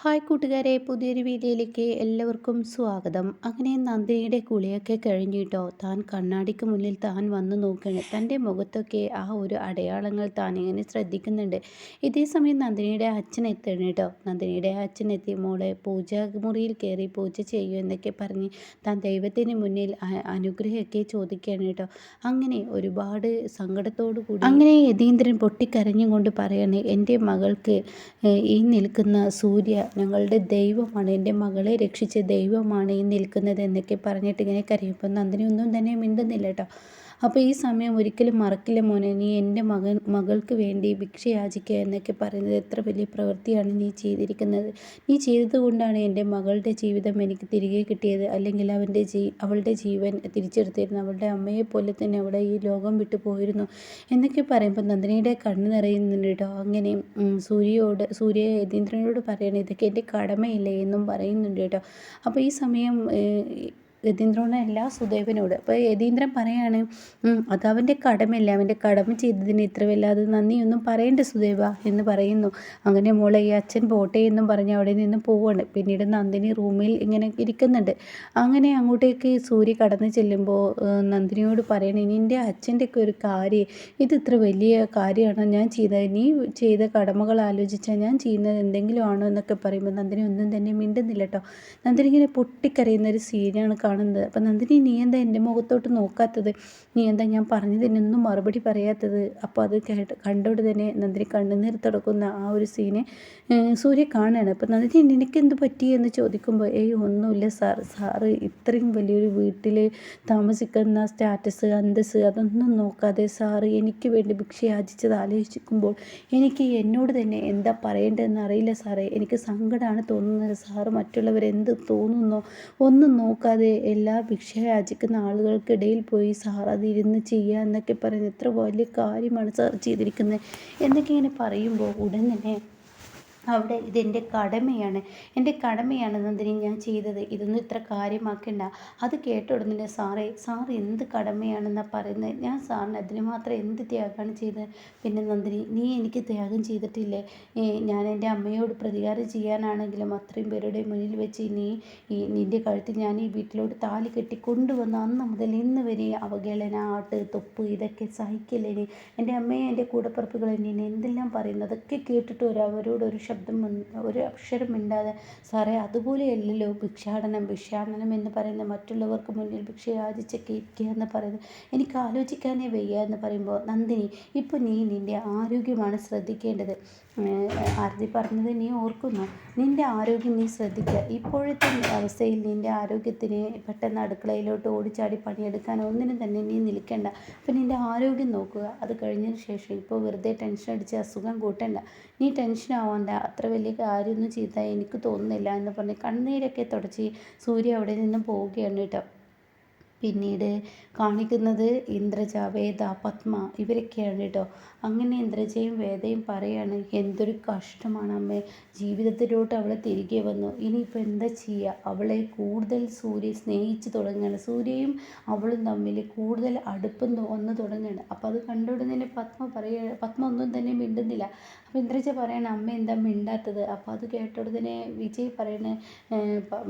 Hi കൂട്ടുകാരെ പുതിയൊരു വീഡിയോയിലേക്ക് എല്ലാവർക്കും സ്വാഗതം. അങ്ങനെ നന്ദിനിയുടെ കുളിയൊക്കെ കഴിഞ്ഞിട്ടോ താൻ കണ്ണാടിക്ക് മുന്നിൽ താൻ വന്ന് നോക്കുകയാണ്. തന്റെ മുഖത്തൊക്കെ ആ ഒരു അടയാളങ്ങൾ താൻ ഇങ്ങനെ ശ്രദ്ധിക്കുന്നുണ്ട്. ഇതേ സമയം നന്ദിനിയുടെ അച്ഛൻ എത്തണം കേട്ടോ. നന്ദിനിയുടെ അച്ഛൻ എത്തി മോളെ പൂജാമുറിയിൽ കയറി പൂജ ചെയ്യൂ എന്നൊക്കെ പറഞ്ഞ് താൻ ദൈവത്തിന് മുന്നിൽ അനുഗ്രഹമൊക്കെ ചോദിക്കുകയാണ് കേട്ടോ. അങ്ങനെ ഒരുപാട് സങ്കടത്തോടു കൂടി അങ്ങനെ യതീന്ദ്രൻ പൊട്ടിക്കരഞ്ഞുകൊണ്ട് പറയാണ് എന്റെ മകൾക്ക് ഈ നിൽക്കുന്ന സൂര്യ ഞങ്ങളുടെ ദൈവമാണ് എന്റെ മകളെ രക്ഷിച്ച ദൈവമാണ് ഈ നിൽക്കുന്നത് എന്നൊക്കെ പറഞ്ഞിട്ട് ഇങ്ങനെ കരയുമ്പോൾ നന്ദിനി ഒന്നും തന്നെ മിണ്ടുന്നില്ല കേട്ടോ. അപ്പോൾ ഈ സമയം ഒരിക്കലും മറക്കില്ല മോനെ. നീ എന്റെ മകൻ മകൾക്ക് വേണ്ടി ഭിക്ഷ യാചിക്കുക എന്നൊക്കെ പറയുന്നത് എത്ര വലിയ പ്രവൃത്തിയാണ് നീ ചെയ്തിരിക്കുന്നത്. നീ ചെയ്തതുകൊണ്ടാണ് എന്റെ മകളുടെ ജീവിതം എനിക്ക് തിരികെ കിട്ടിയത്. അല്ലെങ്കിൽ അവന്റെ ജീ അവളുടെ ജീവൻ തിരിച്ചെടുത്തിരുന്നു. അവളുടെ അമ്മയെ പോലെ തന്നെ അവിടെ ഈ ലോകം വിട്ടു പോയിരുന്നു എന്നൊക്കെ പറയുമ്പോൾ നന്ദിനിയുടെ കണ്ണ് നിറയുന്നുണ്ട് കേട്ടോ അങ്ങനെ സൂര്യയോട് സൂര്യ യതീന്ദ്രനോട് പറയണം ഇതൊക്കെ എന്റെ കടമയില്ലേ എന്നും പറയുന്നുണ്ട് കേട്ടോ അപ്പോൾ ഈ സമയം യതീന്ദ്രനോട് അല്ല സുദേവനോട്. അപ്പോൾ യതീന്ദ്രൻ പറയാണ് അത് അവന്റെ കടമയല്ല? അവന്റെ കടമ ചെയ്തതിന് ഇത്ര വല്ലാതെ നന്ദിയൊന്നും പറയണ്ട സുദേവ എന്ന് പറയുന്നു. അങ്ങനെ മോളെ ഈ അച്ഛൻ പോട്ടെ എന്നും പറഞ്ഞ് അവിടെ നിന്ന് പോവാണ്. പിന്നീട് നന്ദിനി റൂമിൽ ഇങ്ങനെ ഇരിക്കുന്നുണ്ട്. അങ്ങനെ അങ്ങോട്ടേക്ക് സൂര്യ കടന്നു ചെല്ലുമ്പോൾ നന്ദിനിയോട് പറയണേ ഇനി എന്റെ അച്ഛന്റെയൊക്കെ ഒരു കാര്യം ഇത് ഇത്ര വലിയ കാര്യമാണോ ഞാൻ ചെയ്ത നീ ചെയ്ത കടമകൾ ആലോചിച്ചാൽ ഞാൻ ചെയ്യുന്നത് എന്തെങ്കിലും ആണോ എന്നൊക്കെ പറയുമ്പോൾ നന്ദിനി ഒന്നും തന്നെ മിണ്ടുന്നില്ല കേട്ടോ. നന്ദിനി ഇങ്ങനെ പൊട്ടിക്കരയുന്ന ഒരു സീനാണ് കാണുന്നത്. അപ്പം നന്ദിനി നീ എന്താ എന്റെ മുഖത്തോട്ട് നോക്കാത്തത്? നീ എന്താ ഞാൻ പറഞ്ഞതിനൊന്നും മറുപടി പറയാത്തത്? അപ്പോൾ അത് കേട്ട് കണ്ടോട് തന്നെ നന്ദിനി കണ്ണുനീർ തുടക്കുന്ന ആ ഒരു സീനെ സൂര്യ കാണുകയാണ് അപ്പം നന്ദിനി നിനക്ക് എന്ത് പറ്റി? എന്ന് ചോദിക്കുമ്പോൾ ഏയ് ഒന്നുമില്ല സാർ. സാറ് ഇത്രയും വലിയൊരു വീട്ടിൽ താമസിക്കുന്ന സ്റ്റാറ്റസ് അന്തസ് അതൊന്നും നോക്കാതെ സാറ് എനിക്ക് വേണ്ടി ഭിക്ഷ യാചിച്ചത് ആലോചിക്കുമ്പോൾ എനിക്ക് എന്നോട് തന്നെ എന്താ പറയേണ്ടതെന്ന് അറിയില്ല സാറേ. എനിക്ക് സങ്കടമാണ് തോന്നുന്നത്. സാറ് മറ്റുള്ളവരെന്ത് തോന്നുന്നോ ഒന്നും നോക്കാതെ എല്ലാ ഭിക്ഷ യാചിക്കുന്ന ആളുകൾക്കിടയിൽ പോയി സാർ അതിരുന്ന് ചെയ്യുക എന്നൊക്കെ പറയുന്നത് എത്ര വലിയ കാര്യമാണ് സാർ ചെയ്തിരിക്കുന്നത് എന്നൊക്കെ ഇങ്ങനെ പറയുമ്പോൾ ഉടൻ തന്നെ അവിടെ ഇതെന്റെ കടമയാണ്. എന്റെ കടമയാണ് നന്ദിനി ഞാൻ ചെയ്തത്. ഇതൊന്നും ഇത്ര കാര്യമാക്കണ്ട. അത് കേട്ട ഉടനെ സാറേ സാർ എന്ത് കടമയാണെന്നാണ് പറയുന്നത്? ഞാൻ സാറിന് അതിന് മാത്രം എന്ത് ത്യാഗമാണ് ചെയ്തത്? പിന്നെ നന്ദിനി നീ എനിക്ക് ത്യാഗം ചെയ്തിട്ടില്ലേ? ഞാൻ എന്റെ അമ്മയോട് പ്രതികാരം ചെയ്യാനാണെങ്കിലും അത്രയും പേരുടെ മുന്നിൽ വെച്ച് നീ ഈ നിന്റെ കഴുത്തിൽ ഞാൻ ഈ വീട്ടിലോട്ട് താലി കെട്ടി കൊണ്ടുവന്ന അന്ന് മുതൽ ഇന്ന് വരെ അവഗേളന ആട്ട് തൊപ്പ് ഇതൊക്കെ സഹിക്കില്ലേ എന്റെ അമ്മയെ എന്റെ കൂടപ്പുറപ്പുകൾ എന്നെ എന്തെല്ലാം പറയുന്നത് അതൊക്കെ കേട്ടിട്ട് ഒരു അവരോട് ഒരു ശബ്ദം ഒരു അക്ഷരം മിണ്ടാതെ സാറേ അതുപോലെയല്ലല്ലോ ഭിക്ഷാടനം ഭിക്ഷാടനം എന്ന് പറയുന്ന മറ്റുള്ളവർക്ക് മുന്നിൽ ഭിക്ഷ യാചിച്ചൊക്കെ ഇരിക്കുക എന്ന് പറയുന്നത്. എനിക്ക് ആലോചിക്കാനേ വയ്യ എന്ന് പറയുമ്പോൾ നന്ദിനി ഇപ്പോൾ നീ നിന്റെ ആരോഗ്യമാണ് ശ്രദ്ധിക്കേണ്ടത്. ആരതി പറഞ്ഞത് നീ ഓർക്കുന്നു. നിന്റെ ആരോഗ്യം നീ ശ്രദ്ധിക്കുക. ഇപ്പോഴത്തെ അവസ്ഥയിൽ നിന്റെ ആരോഗ്യത്തിന് പെട്ടെന്ന് അടുക്കളയിലോട്ട് ഓടിച്ചാടി പണിയെടുക്കാൻ ഒന്നിനും തന്നെ നീ നിൽക്കേണ്ട. അപ്പം നിന്റെ ആരോഗ്യം നോക്കുക. അത് കഴിഞ്ഞതിന് ശേഷം ഇപ്പോൾ വെറുതെ ടെൻഷൻ അടിച്ച് അസുഖം കൂട്ടണ്ട. നീ ടെൻഷൻ ആവണ്ട. അത്ര വലിയ കാര്യമൊന്നും ചെയ്താൽ എനിക്ക് തോന്നുന്നില്ല എന്ന് പറഞ്ഞ് കണ്ണീരൊക്കെ തുടച്ച് സൂര്യ അവിടെ നിന്ന് പോവുകയാണ് കേട്ടോ. പിന്നീട് കാണിക്കുന്നത് ഇന്ദ്രജ വേദ പത്മ ഇവരൊക്കെയാണ് കേട്ടോ. അങ്ങനെ ഇന്ദ്രജയും വേദയും പറയാണ് എന്തൊരു കഷ്ടമാണ് അമ്മ ജീവിതത്തിലോട്ട് അവളെ തിരികെ വന്നു. ഇനിയിപ്പോൾ എന്താ ചെയ്യുക അവളെ കൂടുതൽ സൂര്യ സ്നേഹിച്ച് തുടങ്ങുകയാണ് സൂര്യയും അവളും തമ്മിൽ കൂടുതൽ അടുപ്പം വന്നു തുടങ്ങുകയാണ് അപ്പോൾ അത് കണ്ടുടനെ പത്മ പറയുക പത്മ ഒന്നും തന്നെ മിണ്ടുന്നില്ല. അപ്പോൾ ഇന്ദ്രജ പറയണം അമ്മ എന്താ മിണ്ടാത്തത്? അപ്പോൾ അത് കേട്ടോടനെ വിജയ് പറയണ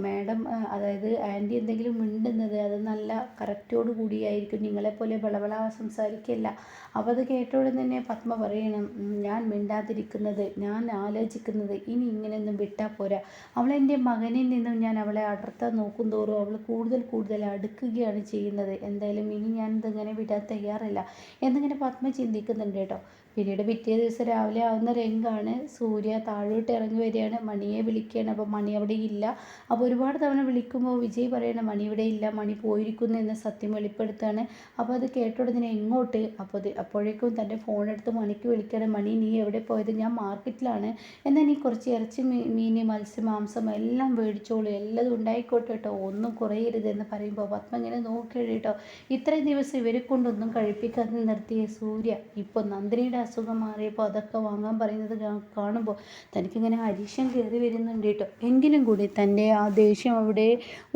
മാഡം അതായത് ആന്റി എന്തെങ്കിലും മിണ്ടുന്നത് അത് നല്ല കറക്റ്റോട് കൂടിയായിരിക്കും. നിങ്ങളെപ്പോലെ വിളവള സംസാരിക്കില്ല. അപ്പോൾ അത് കേട്ടോടെ തന്നെ പത്മ പറയണം ഞാൻ മിണ്ടാതിരിക്കുന്നത് ഞാൻ ആലോചിക്കുന്നത് ഇനി ഇങ്ങനെയൊന്നും വിട്ടാൽ പോരാ. അവളെന്റെ മകനിൽ നിന്നും ഞാൻ അവളെ അടർത്താൻ നോക്കും തോറും അവൾ കൂടുതൽ കൂടുതൽ അടുക്കുകയാണ് ചെയ്യുന്നത്. എന്തായാലും ഇനി ഞാൻ ഇതിങ്ങനെ വിടാൻ തയ്യാറല്ല. എന്നിങ്ങനെ പത്മ ചിന്തിക്കുന്നുണ്ട് കേട്ടോ. പിന്നീട് പിറ്റേ ദിവസം രാവിലെ ആവുന്ന രംഗാണ്. സൂര്യ താഴോട്ട് ഇറങ്ങി വരികയാണ്. മണിയെ വിളിക്കുകയാണ്. അപ്പോൾ മണി അവിടെ ഇല്ല. അപ്പോൾ ഒരുപാട് തവണ വിളിക്കുമ്പോൾ വിജയ് പറയണം മണി ഇവിടെ ഇല്ല. മണി പോയിരിക്കുന്നു എന്ന സത്യം വെളിപ്പെടുത്താണ്. അപ്പോൾ അത് കേട്ട ഉടനെ എങ്ങോട്ട് അപ്പോൾ അപ്പോഴേക്കും തന്റെ ഫോണെടുത്ത് മണിക്ക് വിളിക്കുകയാണ് മണി നീ എവിടെ പോയത്? ഞാൻ മാർക്കറ്റിലാണ് എന്നാൽ നീ കുറച്ച് ഇറച്ചി മീൻ മത്സ്യം മാംസം എല്ലാം മേടിച്ചോളൂ. എല്ലാം ഉണ്ടായിക്കോട്ടെ കേട്ടോ ഒന്നും കുറയരുത് എന്ന് പറയുമ്പോൾ പത്മ ഇങ്ങനെ നോക്കി കേട്ടോ. ഇത്രയും ദിവസം ഇവരെ കൊണ്ടൊന്നും കഴിപ്പിക്കാതെ നിർത്തിയ സൂര്യ ഇപ്പോൾ നന്ദിനിയുടെ അസുഖം മാറിയപ്പോൾ അതൊക്കെ വാങ്ങാൻ പറയുന്നത് കാണുമ്പോൾ തനിക്കിങ്ങനെ അരിശം കയറി വരുന്നുണ്ട് കേട്ടോ. എങ്കിലും കൂടി തന്റെ ആ ദേഷ്യം അവിടെ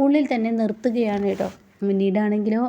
ഉള്ളിൽ തന്നെ നിർത്തുകയാണ് കേട്ടോ. പിന്നീടാണെങ്കിലോ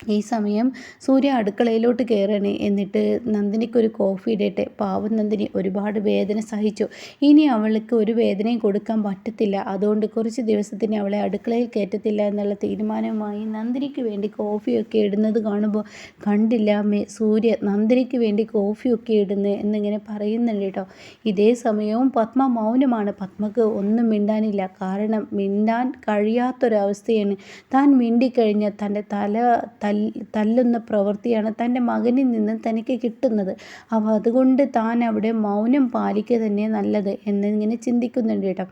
ഈ സമയം സൂര്യ അടുക്കളയിലോട്ട് കയറണേ എന്നിട്ട് നന്ദിനിക്കൊരു കോഫി ഇടട്ടെ. പാവം നന്ദിനി ഒരുപാട് വേദന സഹിച്ചു. ഇനി അവൾക്ക് ഒരു വേദനയും കൊടുക്കാൻ പറ്റത്തില്ല. അതുകൊണ്ട് കുറച്ച് ദിവസത്തിന് അവളെ അടുക്കളയിൽ കയറ്റത്തില്ല എന്നുള്ള തീരുമാനവുമായി നന്ദിനിക്ക് വേണ്ടി കോഫിയൊക്കെ ഇടുന്നത് കാണുമ്പോൾ കണ്ടില്ല മേ സൂര്യ നന്ദിനിക്ക് വേണ്ടി കോഫിയൊക്കെ ഇടുന്നു എന്നിങ്ങനെ പറയുന്നുണ്ട് കേട്ടോ. ഇതേ സമയവും പത്മ മൗനമാണ്. പത്മക്ക് ഒന്നും മിണ്ടാനില്ല. കാരണം മിണ്ടാൻ കഴിയാത്തൊരവസ്ഥയാണ്. താൻ മിണ്ടിക്കഴിഞ്ഞാൽ തന്റെ തല തല്ലുന്ന പ്രവൃത്തിയാണ് തന്റെ മകനിൽ നിന്നും തനിക്ക് കിട്ടുന്നത്. അപ്പോൾ അതുകൊണ്ട് താൻ അവിടെ മൗനം പാലിക്കുക തന്നെ നല്ലത് എന്നിങ്ങനെ ചിന്തിക്കുന്നുണ്ട് കേട്ടോ.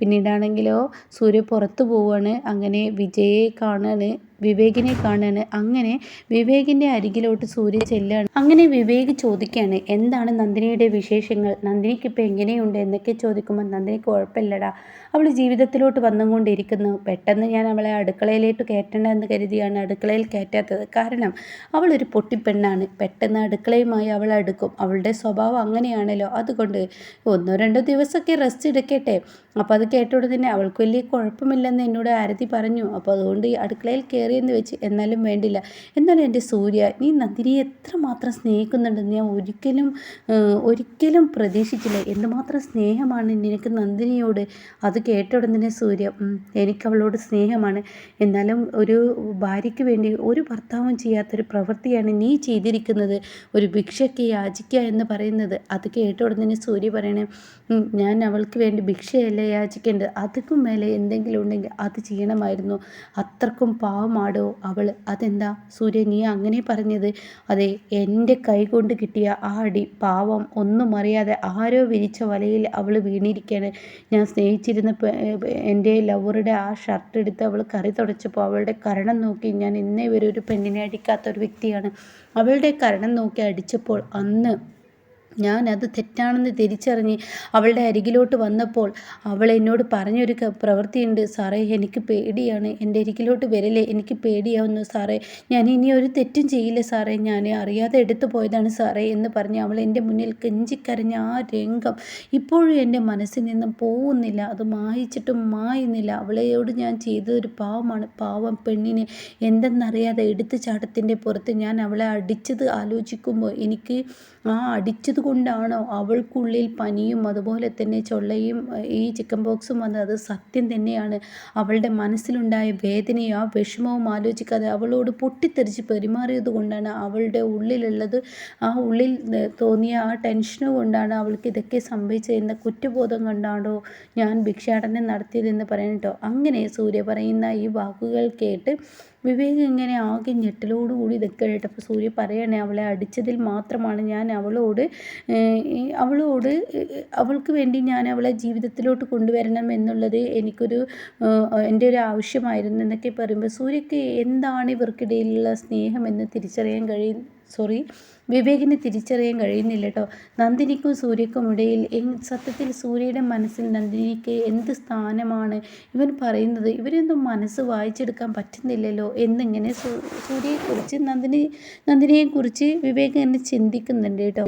പിന്നീടാണെങ്കിലോ സൂര്യ പുറത്തു പോവുകയാണ് അങ്ങനെ വിജയെ കാണാണ് വിവേകിനെ കാണാണ് അങ്ങനെ വിവേകിന്റെ അരികിലോട്ട് സൂര്യ ചെല്ലാണ്. അങ്ങനെ വിവേക് ചോദിക്കുകയാണ് എന്താണ് നന്ദിനിയുടെ വിശേഷങ്ങൾ? നന്ദിനിക്ക് ഇപ്പം എങ്ങനെയുണ്ട്? എന്നൊക്കെ ചോദിക്കുമ്പോൾ നന്ദിനി കുഴപ്പമില്ലടാ. അവൾ ജീവിതത്തിലോട്ട് വന്നുകൊണ്ടിരിക്കുന്നു. പെട്ടെന്ന് ഞാൻ അവളെ അടുക്കളയിലേക്ക് കയറ്റണ്ട എന്ന് കരുതിയാണ് അടുക്കളയിൽ കയറ്റാത്തത്. കാരണം അവളൊരു പൊട്ടിപ്പെണ്ണാണ്. പെട്ടെന്ന് അടുക്കളയുമായി അവൾ അടുക്കും. അവളുടെ സ്വഭാവം അങ്ങനെയാണല്ലോ. അതുകൊണ്ട് ഒന്നോ രണ്ടോ ദിവസമൊക്കെ റെസ്റ്റ് എടുക്കട്ടെ. അപ്പോൾ അത് കേട്ടോടെ തന്നെ അവൾക്ക് വലിയ കുഴപ്പമില്ലെന്ന് എന്നോട് ആരതി പറഞ്ഞു. അപ്പോൾ അതുകൊണ്ട് ഈ അടുക്കളയിൽ കയറിയെന്ന് വെച്ച് എന്നാലും വേണ്ടില്ല. എന്നാലും എന്റെ സൂര്യ നീ നന്ദിനിയെ എത്രമാത്രം സ്നേഹിക്കുന്നുണ്ടെന്ന് ഞാൻ ഒരിക്കലും ഒരിക്കലും പ്രതീക്ഷിച്ചില്ല. എന്തുമാത്രം സ്നേഹമാണ് നിനക്ക് നന്ദിനിയോട്? അത് കേട്ട ഉടനെ സൂര്യ എനിക്ക് അവളോട് സ്നേഹമാണ്. എന്നാലും ഒരു ഭാര്യയ്ക്ക് വേണ്ടി ഒരു ഭർത്താവും ചെയ്യാത്തൊരു പ്രവൃത്തിയാണ് നീ ചെയ്തിരിക്കുന്നത്. ഒരു ഭിക്ഷയ്ക്ക് യാചിക്കുക എന്ന് പറയുന്നത്. അത് കേട്ട ഉടനെ സൂര്യ പറയണേ ഞാൻ അവൾക്ക് വേണ്ടി ഭിക്ഷയല്ല യാചിക്കേണ്ടത് അതിക്കും മേലെ എന്തെങ്കിലും ഉണ്ടെങ്കിൽ അത് ചെയ്യണമായിരുന്നു. അത്രക്കും പാവമാടോ അവൾ അതെന്താ? സൂര്യ നീ അങ്ങനെ പറഞ്ഞത്? അതെ എന്റെ കൈ കൊണ്ട് കിട്ടിയ ആ അടി പാവം. ഒന്നും അറിയാതെ ആരോ വിരിച്ച വലയിൽ അവൾ വീണിരിക്കുകയാണ് ഞാൻ സ്നേഹിച്ചിരുന്ന എന്റെ ലവറുടെ ആ ഷർട്ട് എടുത്ത് അവൾ കറി തുടച്ചപ്പോൾ അവളുടെ കരണം നോക്കി ഞാൻ ഇന്നേ വരെ ഒരു പെണ്ണിനെ അടിക്കാത്ത ഒരു വ്യക്തിയാണ്. അവളുടെ കരണം നോക്കി അടിച്ചപ്പോൾ അന്ന് ഞാൻ അത് തെറ്റാണെന്ന് തിരിച്ചറിഞ്ഞ് അവളുടെ അരികിലോട്ട് വന്നപ്പോൾ അവൾ എന്നോട് പറഞ്ഞൊരു പ്രവൃത്തിയുണ്ട്. സാറേ എനിക്ക് പേടിയാണ്. എന്റെ അരികിലോട്ട് വരില്ലേ? എനിക്ക് പേടിയാവുന്നു സാറേ. ഞാൻ ഇനി ഒരു തെറ്റും ചെയ്യില്ല സാറേ. ഞാൻ അറിയാതെ എടുത്തു പോയതാണ് സാറേ എന്ന് പറഞ്ഞ് അവൾ എന്റെ മുന്നിൽ കെഞ്ചിക്കരഞ്ഞ ആ രംഗം ഇപ്പോഴും എന്റെ മനസ്സിൽ നിന്നും പോകുന്നില്ല. അത് മായിച്ചിട്ടും മായുന്നില്ല. അവളെയോട് ഞാൻ ചെയ്തതൊരു പാവമാണ്. പാവം പെണ്ണിനെ എന്തെന്നറിയാതെ എടുത്തു ചാട്ടത്തിന്റെ പുറത്ത് ഞാൻ അവളെ അടിച്ചത് ആലോചിക്കുമ്പോൾ എനിക്ക് ആ അടിച്ചത് കൊണ്ടാണോ അവൾക്കുള്ളിൽ പനിയും അതുപോലെ തന്നെ ചൊള്ളയും ഈ ചിക്കൻ ബോക്സും വന്നത്? അത് സത്യം തന്നെയാണ്. അവളുടെ മനസ്സിലുണ്ടായ വേദനയും ആ വിഷമവും ആലോചിക്കാതെ അവളോട് പൊട്ടിത്തെറിച്ച് പെരുമാറിയത് കൊണ്ടാണ് അവളുടെ ഉള്ളിലുള്ളത്. ആ ഉള്ളിൽ തോന്നിയ ആ ടെൻഷനും കൊണ്ടാണ് അവൾക്ക് ഇതൊക്കെ സംഭവിച്ചത് കുറ്റബോധം കൊണ്ടാണോ ഞാൻ ഭിക്ഷാടനം നടത്തിയതെന്ന് പറയണട്ടോ അങ്ങനെ സൂര്യ പറയുന്ന ഈ വാക്കുകൾ കേട്ട് വിവേക് ഇങ്ങനെ ആകെ ഞെട്ടലോടുകൂടി ഇതൊക്കെ കേട്ടപ്പോൾ സൂര്യ പറയണേ അവളെ അടിച്ചതിൽ മാത്രമാണ് ഞാൻ അവളോട് അവളോട് അവൾക്ക് വേണ്ടി ഞാൻ അവളെ ജീവിതത്തിലോട്ട് കൊണ്ടുവരണം എന്നുള്ളത് എനിക്കൊരു എന്റെ ഒരു ആവശ്യമായിരുന്നു എന്നൊക്കെ പറയുമ്പോൾ സൂര്യക്ക് എന്താണ് ഇവർക്കിടയിലുള്ള സ്നേഹം എന്ന് തിരിച്ചറിയാൻ കഴിയും സോറി വിവേകിന് തിരിച്ചറിയാൻ കഴിയുന്നില്ല കേട്ടോ നന്ദിനിക്കും സൂര്യക്കും ഇടയിൽ സത്യത്തിൽ സൂര്യയുടെ മനസ്സിൽ നന്ദിനിക്ക് എന്ത് സ്ഥാനമാണ്? ഇവൻ പറയുന്നത് ഇവരൊന്നും മനസ്സ് വായിച്ചെടുക്കാൻ പറ്റുന്നില്ലല്ലോ എന്നിങ്ങനെ സൂര്യയെക്കുറിച്ച് നന്ദിനി നന്ദിനിയെക്കുറിച്ച് വിവേക് എന്നെ ചിന്തിക്കുന്നുണ്ട് കേട്ടോ.